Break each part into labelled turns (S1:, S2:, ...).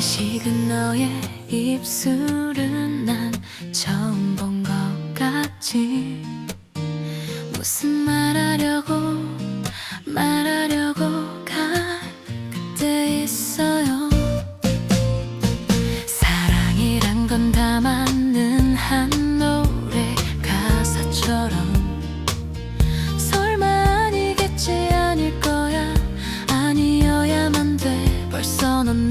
S1: 식은 너의 입술은 난 처음 본 것 같지. 무슨 말하려고 말하려고 갈 그때 있어요. 사랑이란 건 다 맞는 한 노래 가사처럼. 설마 아니겠지? 아닐 거야. 아니어야만 돼. 벌써 넌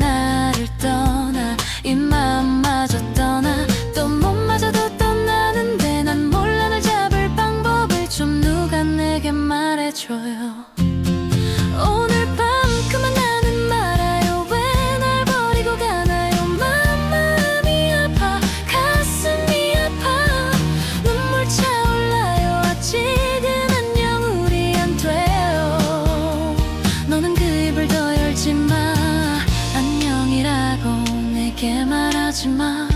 S1: 지마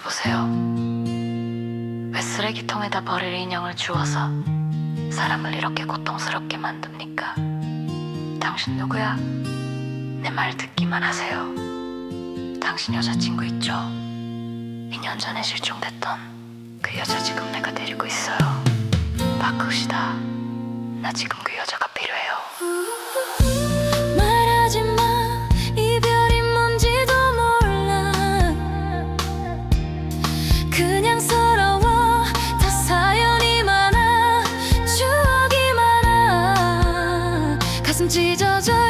S1: 마 여보세요 왜 쓰레기통에다 버릴 인형을 주워서 사람을 이렇게 고통스럽게 만듭니까? 당신 누구야? 내 말 듣기만 하세요. 당신 여자친구 있죠? 2년 전에 실종됐던 그 여자 지금 내가 데리고 있어요. 바꾸시다. 나 지금 그 여자가. 记着这。